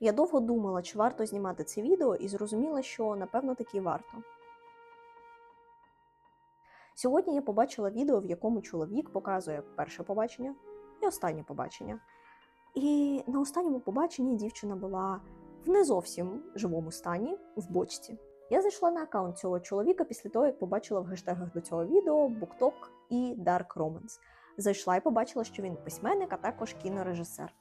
Я довго думала, чи варто знімати це відео, і зрозуміла, що напевно таки варто. Сьогодні я побачила відео, в якому чоловік показує перше побачення і останнє побачення. І на останньому побаченні дівчина була в не зовсім живому стані, в бочці. Я зайшла на аккаунт цього чоловіка після того, як побачила в гештегах до цього відео BookTok і Dark Romance. Зайшла і побачила, що він письменник, а також кінорежисер.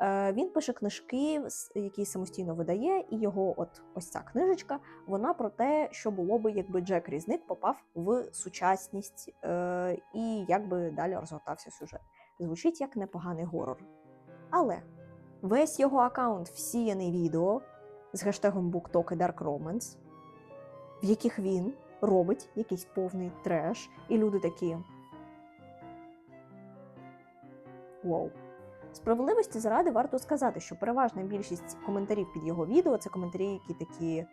Е, Він пише книжки, які самостійно видає, і його от ось ця книжечка, вона про те, що було би, якби Джек Різник попав в сучасність е, і як би далі розгортався сюжет. Звучить як непоганий горор. Але весь його аккаунт всіяний відео з гештегом BookTok і Dark Romance, в яких він робить якийсь повний треш, і люди такі. Вау. Справедливості заради варто сказати, що переважна більшість коментарів під його відео це коментарі, які такі.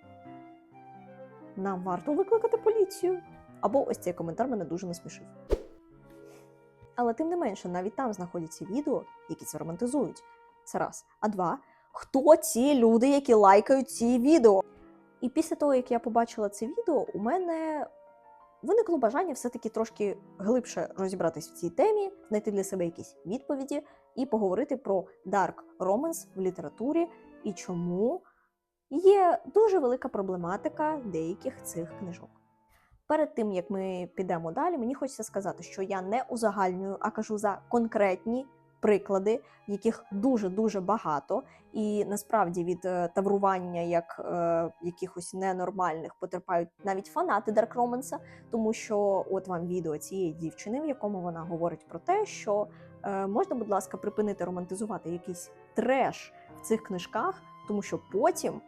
Нам варто викликати поліцію. Або ось цей коментар мене дуже насмішив. Але тим не менше, навіть там знаходяться відео, які це романтизують. Це раз. А два, хто ці люди, які лайкають ці відео? І після того, як я побачила це відео, у мене виникло бажання все-таки трошки глибше розібратись в цій темі, знайти для себе якісь відповіді і поговорити про Dark Romance в літературі і чому є дуже велика проблематика деяких цих книжок. Перед тим як ми підемо далі, мені хочеться сказати, що я не узагальнюю, а кажу за конкретні приклади, яких дуже дуже багато, і насправді від е, таврування як е, якихось ненормальних потерпають навіть фанати Dark Romance, тому що от вам відео цієї дівчини, в якому вона говорить про те, що е, можна, будь ласка, припинити романтизувати якийсь треш в цих книжках, тому що потім.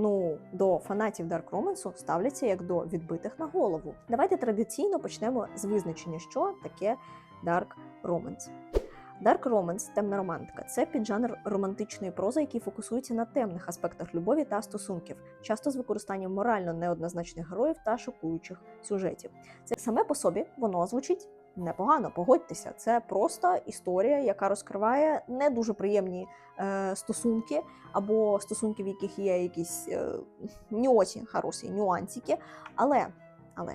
Ну, до фанатів Dark Romance ставляться як до відбитих на голову. Давайте традиційно почнемо з визначення, що таке Dark Romance. Dark Romance, темна романтика це піджанр романтичної прози, який фокусується на темних аспектах любові та стосунків, часто з використанням морально неоднозначних героїв та шокуючих сюжетів. Це саме по собі воно звучить непогано. Погодьтеся, це просто історія, яка розкриває не дуже приємні е, стосунки, або стосунки, в яких є якісь е, не очень хороші нюансики. Але, але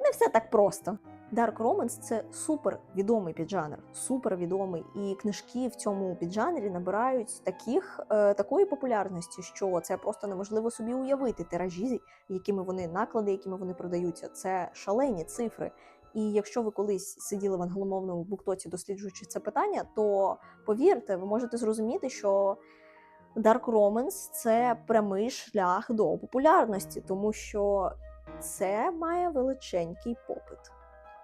не все так просто. Dark Romance – це супер відомий піджанр, супер відомий, і книжки в цьому піджанрі набирають таких, е, такої популярності, що це просто неможливо собі уявити тиражі, якими вони наклади, якими вони продаються. Це шалені цифри. І якщо ви колись сиділи в англомовному буктоці, досліджуючи це питання, то повірте, ви можете зрозуміти, що Dark Romance – це прямий шлях до популярності, тому що це має величенький попит.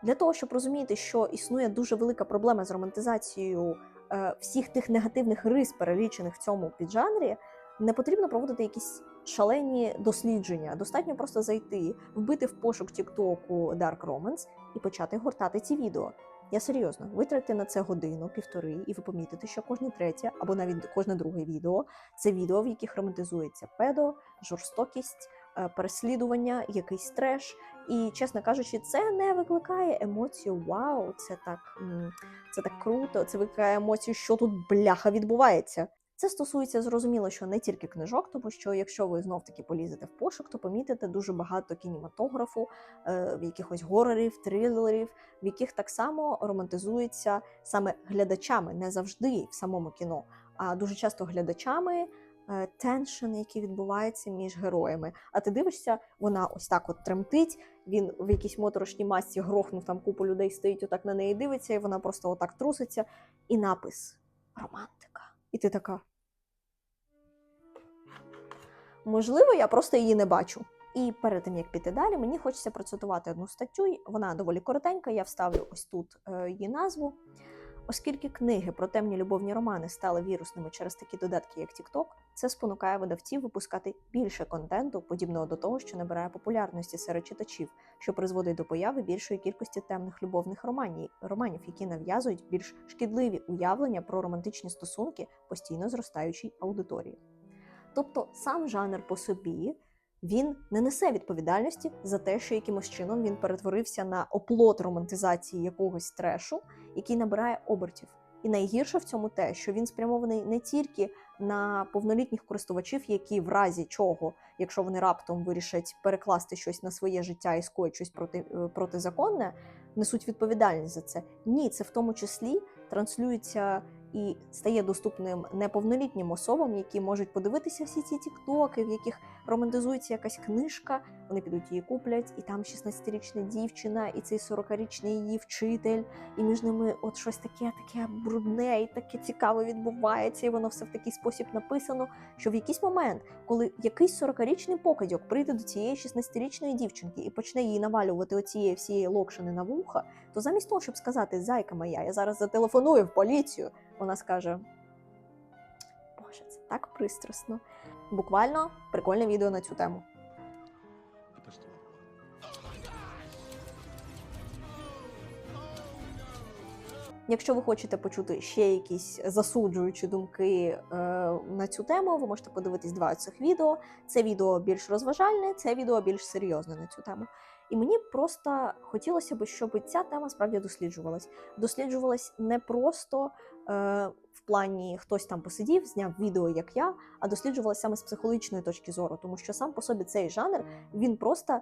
Для того, щоб розуміти, що існує дуже велика проблема з романтизацією е, всіх тих негативних рис, перелічених в цьому піджанрі, не потрібно проводити якісь шалені дослідження. Достатньо просто зайти, вбити в пошук Тіктоку Dark Romance і почати гортати ці відео. Я серйозно, витратьте на це годину, півтори, і ви помітите, що кожне третє або навіть кожне друге відео це відео, в яких романтизується педо, жорстокість, переслідування, якийсь треш. І, чесно кажучи, це не викликає емоцію Вау, це так, це так круто, це викликає емоцію, що тут бляха відбувається. Це стосується зрозуміло, що не тільки книжок, тому що якщо ви знов таки полізете в пошук, то помітите дуже багато кінематографу, е, якихось горорів, трилерів, в яких так само романтизується саме глядачами, не завжди в самому кіно, а дуже часто глядачами е, теншн, який відбувається між героями. А ти дивишся, вона ось так от тремтить. Він в якійсь моторошній масці грохнув там купу людей, стоїть отак на неї дивиться, і вона просто отак труситься. І напис Романтика. І ти така. Можливо, я просто її не бачу. І перед тим як піти далі, мені хочеться процитувати одну статтю. Вона доволі коротенька. Я вставлю ось тут е, її назву. Оскільки книги про темні любовні романи стали вірусними через такі додатки, як TikTok, це спонукає видавців випускати більше контенту, подібного до того, що набирає популярності серед читачів, що призводить до появи більшої кількості темних любовних романів, романів, які нав'язують більш шкідливі уявлення про романтичні стосунки постійно зростаючій аудиторії. Тобто сам жанр по собі він не несе відповідальності за те, що якимось чином він перетворився на оплот романтизації якогось трешу, який набирає обертів. І найгірше в цьому те, що він спрямований не тільки на повнолітніх користувачів, які в разі чого, якщо вони раптом вирішать перекласти щось на своє життя і скоїть щось проти, е, протизаконне, несуть відповідальність за це. Ні, це в тому числі транслюється і стає доступним неповнолітнім особам, які можуть подивитися всі ці тіктоки, в яких романтизується якась книжка. Вони підуть її куплять, і там 16-річна дівчина, і цей 40-річний її вчитель, і між ними от щось таке, таке брудне і таке цікаве відбувається, і воно все в такий спосіб написано. Що в якийсь момент, коли якийсь 40-річний покидьок прийде до цієї 16-річної дівчинки і почне їй навалювати оцієї всієї локшини на вуха, то замість того, щоб сказати зайка моя, я зараз зателефоную в поліцію, вона скаже: Боже, це так пристрасно. Буквально прикольне відео на цю тему. Якщо ви хочете почути ще якісь засуджуючі думки е, на цю тему, ви можете подивитись два цих відео. Це відео більш розважальне, це відео більш серйозне на цю тему. І мені просто хотілося б, щоб ця тема справді досліджувалась. Досліджувалась не просто е, в плані хтось там посидів, зняв відео, як я, а досліджувалась саме з психологічної точки зору, тому що сам по собі цей жанр він просто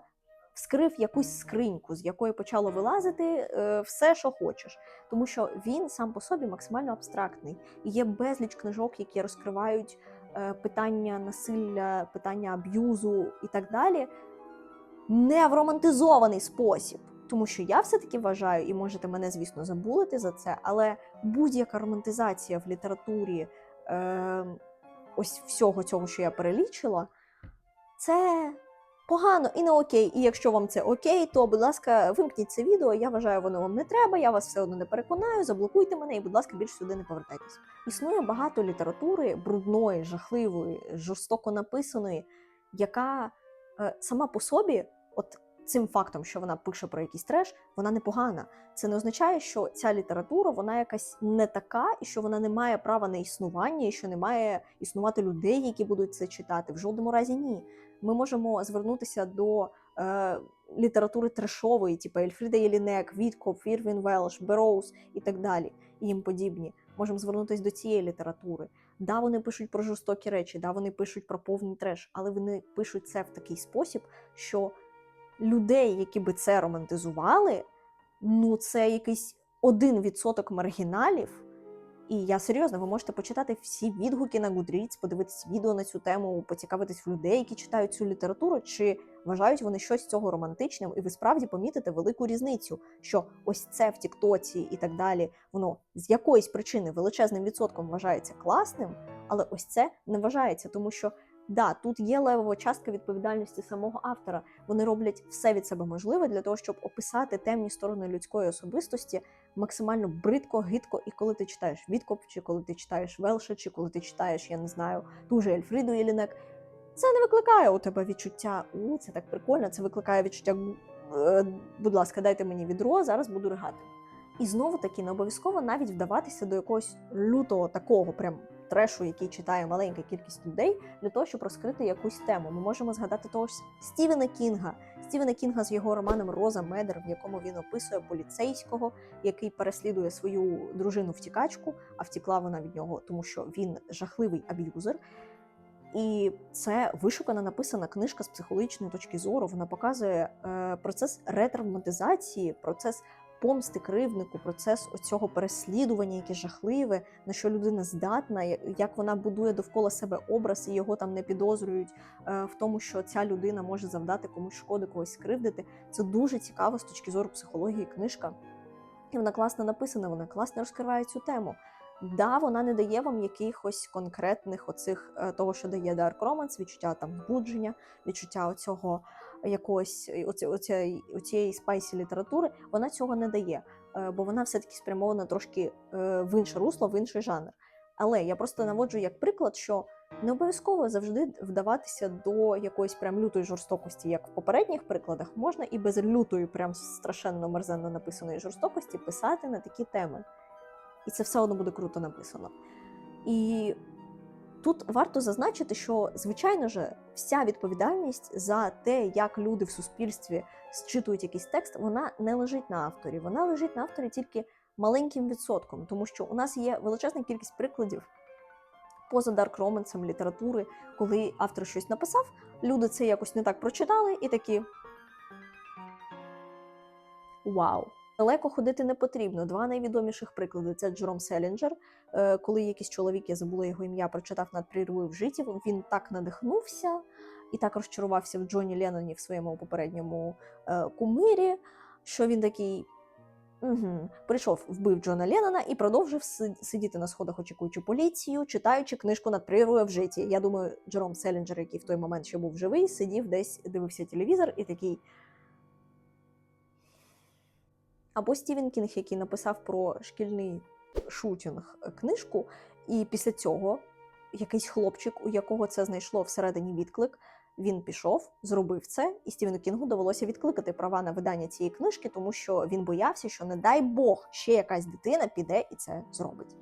вскрив якусь скриньку, з якої почало вилазити е, все, що хочеш тому що він сам по собі максимально абстрактний. І є безліч книжок, які розкривають е, питання насилля, питання аб'юзу і так далі, не в романтизований спосіб. Тому що я все-таки вважаю, і можете мене, звісно, забулити за це, але будь-яка романтизація в літературі е, ось всього цього, що я перелічила, це погано і не окей. І якщо вам це окей, то будь ласка, вимкніть це відео. Я вважаю, воно вам не треба. Я вас все одно не переконаю. Заблокуйте мене і, будь ласка, більше сюди не повертайтесь. Існує багато літератури брудної, жахливої, жорстоко написаної, яка е, сама по собі, от цим фактом, що вона пише про якийсь треш, вона непогана. Це не означає, що ця література вона якась не така, і що вона не має права на існування, і що не має існувати людей, які будуть це читати. В жодному разі ні. Ми можемо звернутися до е, літератури трешової, типу Ельфріда Єлінек, Віткоп, Ірвін Велш, Бероуз і так далі, і їм подібні. Можемо звернутися до цієї літератури. Да, вони пишуть про жорстокі речі, да, вони пишуть про повний треш, але вони пишуть це в такий спосіб, що людей, які би це романтизували, ну це якийсь один відсоток маргіналів. І я серйозно, ви можете почитати всі відгуки на Goodreads, подивитись відео на цю тему, поцікавитись в людей, які читають цю літературу, чи вважають вони щось з цього романтичним, і ви справді помітите велику різницю, що ось це в Тіктоці і так далі, воно з якоїсь причини величезним відсотком вважається класним, але ось це не вважається, тому що да, тут є левова частка відповідальності самого автора. Вони роблять все від себе можливе для того, щоб описати темні сторони людської особистості максимально бридко, гидко. І коли ти читаєш Відкоп, чи коли ти читаєш Велша, чи коли ти читаєш, я не знаю, ту же Ельфріду Єлінек, це не викликає у тебе відчуття. У це так прикольно. Це викликає відчуття. «Е, Будь ласка, дайте мені відро, зараз буду ригати. І знову таки не обов'язково навіть вдаватися до якогось лютого такого прям трешу, який читає маленька кількість людей, для того, щоб розкрити якусь тему. Ми можемо згадати того ж Стівена Кінга. Стівена Кінга з його романом Роза Медер, в якому він описує поліцейського, який переслідує свою дружину втікачку, а втікла вона від нього, тому що він жахливий аб'юзер. І це вишукана написана книжка з психологічної точки зору. Вона показує е, процес ретравматизації, процес помсти кривднику, процес оцього переслідування, яке жахливе, на що людина здатна, як вона будує довкола себе образ, і його там не підозрюють е, в тому, що ця людина може завдати комусь шкоди, когось скривдити. Це дуже цікаво з точки зору психології книжка. І вона класно написана, вона класно розкриває цю тему. Да, вона не дає вам якихось конкретних оцих е, того, що дає Dark Romance, відчуття там збудження, відчуття оцього якогось оці, оці, оцієї спайсі літератури. Вона цього не дає, е, бо вона все-таки спрямована трошки е, в інше русло, в інший жанр. Але я просто наводжу як приклад, що не обов'язково завжди вдаватися до якоїсь прям лютої жорстокості, як в попередніх прикладах, можна і без лютої, прям страшенно мерзенно написаної жорстокості писати на такі теми. І це все одно буде круто написано. І тут варто зазначити, що, звичайно ж, вся відповідальність за те, як люди в суспільстві зчитують якийсь текст, вона не лежить на авторі. Вона лежить на авторі тільки маленьким відсотком, тому що у нас є величезна кількість прикладів поза дарк романсом літератури, коли автор щось написав, люди це якось не так прочитали і такі. Вау! Далеко ходити не потрібно. Два найвідоміших приклади це Джером Селінджер, е, коли якийсь чоловік, я забула його ім'я, прочитав над прірвою в житті. Він так надихнувся і так розчарувався в Джоні Ленноні в своєму попередньому е, кумирі, що він такий. Угу. Прийшов, вбив Джона Леннона і продовжив сидіти на сходах, очікуючи поліцію, читаючи книжку над прірвою в житті. Я думаю, Джером Селінджер, який в той момент ще був живий, сидів десь, дивився телевізор і такий. Або Стівен Кінг, який написав про шкільний шутінг книжку, і після цього якийсь хлопчик, у якого це знайшло всередині відклик, він пішов, зробив це, і Стівену Кінгу довелося відкликати права на видання цієї книжки, тому що він боявся, що не дай Бог ще якась дитина піде і це зробить.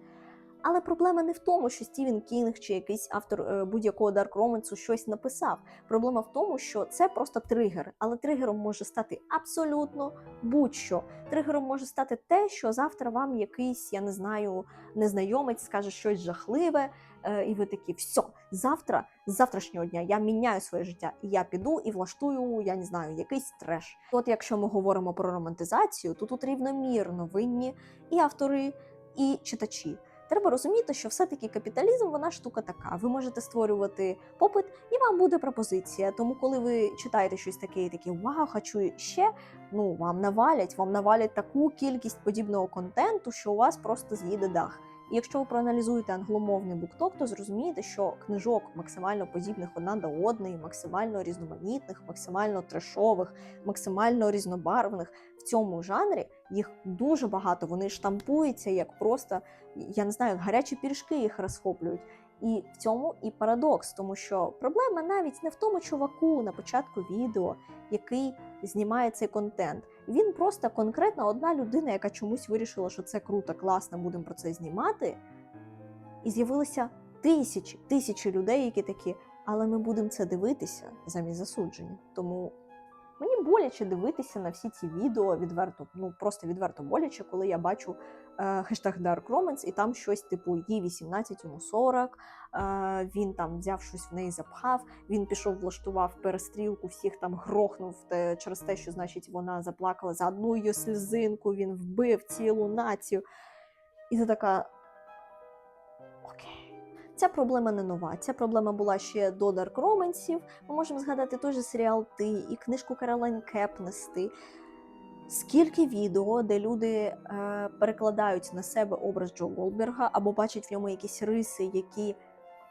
Але проблема не в тому, що Стівен Кінг чи якийсь автор е, будь-якого дарк романсу щось написав. Проблема в тому, що це просто тригер, але тригером може стати абсолютно будь-що. Тригером може стати те, що завтра вам якийсь, я не знаю, незнайомець скаже щось жахливе, е, і ви такі, все, завтра, з завтрашнього дня я міняю своє життя, і я піду і влаштую, я не знаю, якийсь треш. От якщо ми говоримо про романтизацію, то тут рівномірно винні і автори, і читачі. Треба розуміти, що все-таки капіталізм вона штука така. Ви можете створювати попит, і вам буде пропозиція. Тому, коли ви читаєте щось таке, і такі вау, хочу ще. Ну вам навалять, вам навалять таку кількість подібного контенту, що у вас просто з'їде дах. І якщо ви проаналізуєте англомовний букток, то зрозумієте, що книжок максимально подібних одна до одної, максимально різноманітних, максимально трешових, максимально різнобарвних в цьому жанрі їх дуже багато. Вони штампуються як просто я не знаю, гарячі пірішки їх розхоплюють. І в цьому і парадокс, тому що проблема навіть не в тому чуваку на початку відео, який знімає цей контент. Він просто конкретна одна людина, яка чомусь вирішила, що це круто, класно, будемо про це знімати. І з'явилися тисячі, тисячі людей, які такі, але ми будемо це дивитися замість засудження. Тому мені боляче дивитися на всі ці відео відверто, ну просто відверто боляче, коли я бачу хештег Dark Romance, і там щось типу їй 18, йому 40, е, він там взяв щось в неї запхав, він пішов, влаштував перестрілку, всіх там грохнув через те, що значить вона заплакала за одну її сльозинку, він вбив цілу націю. І ти така. Окей. Ця проблема не нова. Ця проблема була ще до Dark Romance'ів. Ми можемо згадати той же серіал Ти і книжку Каролайн Кепнести. Скільки відео, де люди е, перекладають на себе образ Джо Голдберга або бачать в ньому якісь риси, які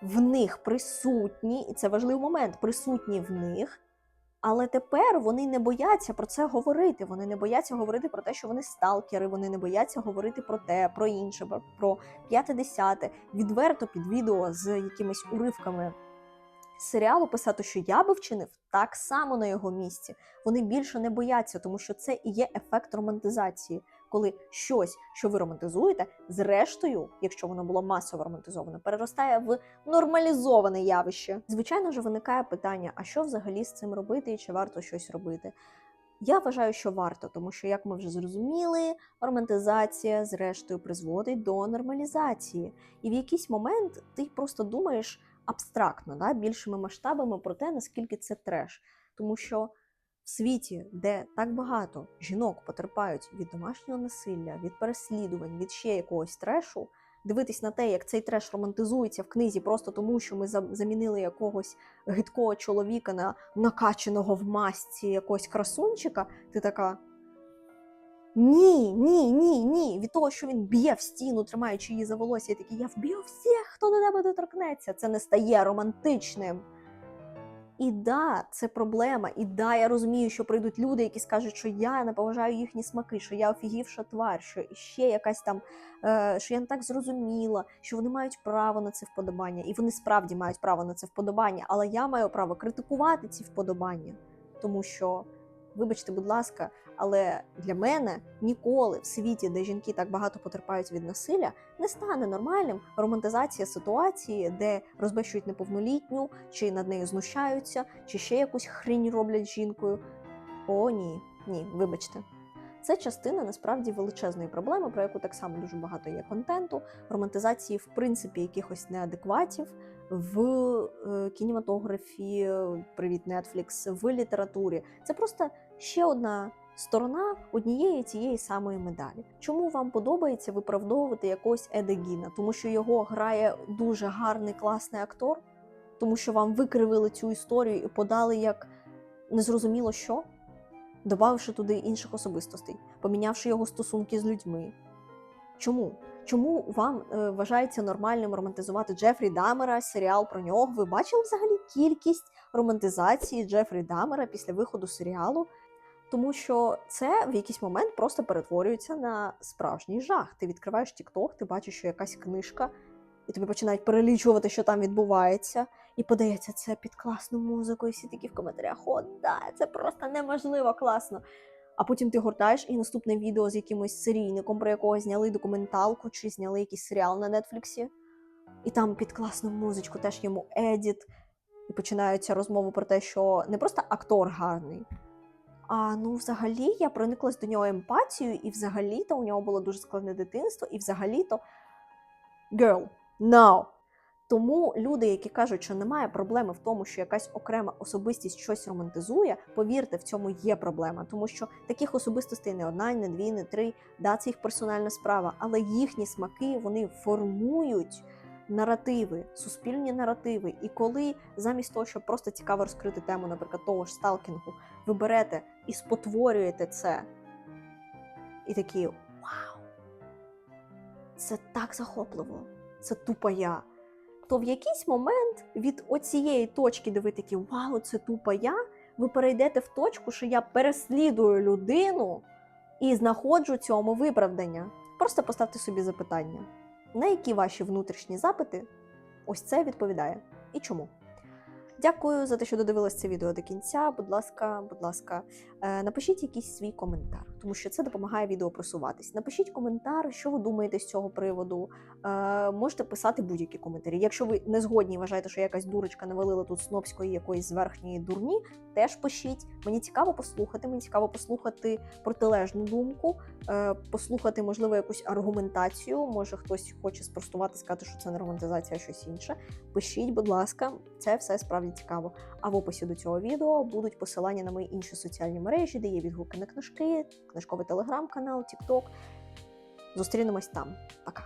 в них присутні, і це важливий момент, присутні в них. Але тепер вони не бояться про це говорити. Вони не бояться говорити про те, що вони сталкери, вони не бояться говорити про те, про інше, про- про п'яте десяте, відверто під відео з якимись уривками серіалу писати, що я би вчинив так само на його місці. Вони більше не бояться, тому що це і є ефект романтизації, коли щось, що ви романтизуєте, зрештою, якщо воно було масово романтизовано, переростає в нормалізоване явище. Звичайно ж, виникає питання: а що взагалі з цим робити, і чи варто щось робити? Я вважаю, що варто, тому що, як ми вже зрозуміли, романтизація зрештою призводить до нормалізації. І в якийсь момент ти просто думаєш абстрактно, да, більшими масштабами про те, наскільки це треш. Тому що в світі, де так багато жінок потерпають від домашнього насилля, від переслідувань, від ще якогось трешу, дивитись на те, як цей треш романтизується в книзі, просто тому, що ми замінили якогось гидкого чоловіка на накачаного в масці якогось красунчика, ти така. Ні, ні, ні, ні. Від того, що він б'є в стіну, тримаючи її за волосся, і такий, я вб'ю всіх, хто до тебе доторкнеться. Це не стає романтичним. І да, це проблема. І да, я розумію, що прийдуть люди, які скажуть, що я не поважаю їхні смаки, що я офігівша тварь, що ще якась там, е, що я не так зрозуміла, що вони мають право на це вподобання, і вони справді мають право на це вподобання, але я маю право критикувати ці вподобання, тому що, вибачте, будь ласка, але для мене ніколи в світі, де жінки так багато потерпають від насилля, не стане нормальним романтизація ситуації, де розбещують неповнолітню, чи над нею знущаються, чи ще якусь хрінь роблять з жінкою. О, ні, ні, вибачте. Це частина насправді величезної проблеми, про яку так само дуже багато є контенту, романтизації, в принципі, якихось неадекватів в е, кінематографі, привіт Netflix, в літературі. Це просто ще одна сторона однієї цієї самої медалі. Чому вам подобається виправдовувати якогось Едегіна? Тому що його грає дуже гарний класний актор, тому що вам викривили цю історію і подали як незрозуміло що, додавши туди інших особистостей, помінявши його стосунки з людьми. Чому? Чому вам е, вважається нормальним романтизувати Джефрі Дамера, серіал про нього? Ви бачили взагалі кількість романтизації Джефрі Дамера після виходу серіалу? Тому що це в якийсь момент просто перетворюється на справжній жах. Ти відкриваєш TikTok, ти бачиш, що якась книжка, і тобі починають перелічувати, що там відбувається, і подається це під класну музику, і всі такі в коментарях: о, да, це просто неможливо класно. А потім ти гортаєш і наступне відео з якимось серійником, про якого зняли документалку чи зняли якийсь серіал на Нетфліксі, і там під класну музичку теж йому едіт, і починаються розмови про те, що не просто актор гарний. А ну, взагалі, я прониклась до нього емпатією, і взагалі-то у нього було дуже складне дитинство, і взагалі-то girl, no. Тому люди, які кажуть, що немає проблеми в тому, що якась окрема особистість щось романтизує, повірте, в цьому є проблема, тому що таких особистостей не одна, не дві, не три. Да, це їх персональна справа, але їхні смаки вони формують наративи, суспільні наративи. І коли замість того, щоб просто цікаво розкрити тему, наприклад, того ж сталкінгу, ви берете і спотворюєте це, і такі вау! Це так захопливо, це тупо я. То в якийсь момент від оцієї точки, де ви такі вау, це тупо я, ви перейдете в точку, що я переслідую людину і знаходжу цьому виправдання. Просто поставте собі запитання, на які ваші внутрішні запити ось це відповідає і чому. Дякую за те, що додивились це відео до кінця. Будь ласка, будь ласка, е, напишіть якийсь свій коментар, тому що це допомагає відео просуватись. Напишіть коментар, що ви думаєте з цього приводу. Е, Можете писати будь-які коментарі. Якщо ви не згодні вважаєте, що якась дурочка навалила тут снобської якоїсь зверхньої дурні, теж пишіть. Мені цікаво послухати. Мені цікаво послухати протилежну думку, е, послухати, можливо, якусь аргументацію. Може, хтось хоче спростувати, сказати, що це не романтизація, а щось інше. Пишіть, будь ласка, це все справді цікаво. А в описі до цього відео будуть посилання на мої інші соціальні мережі, де є відгуки на книжки, книжковий телеграм-канал, Тікток. Зустрінемось там. Пока.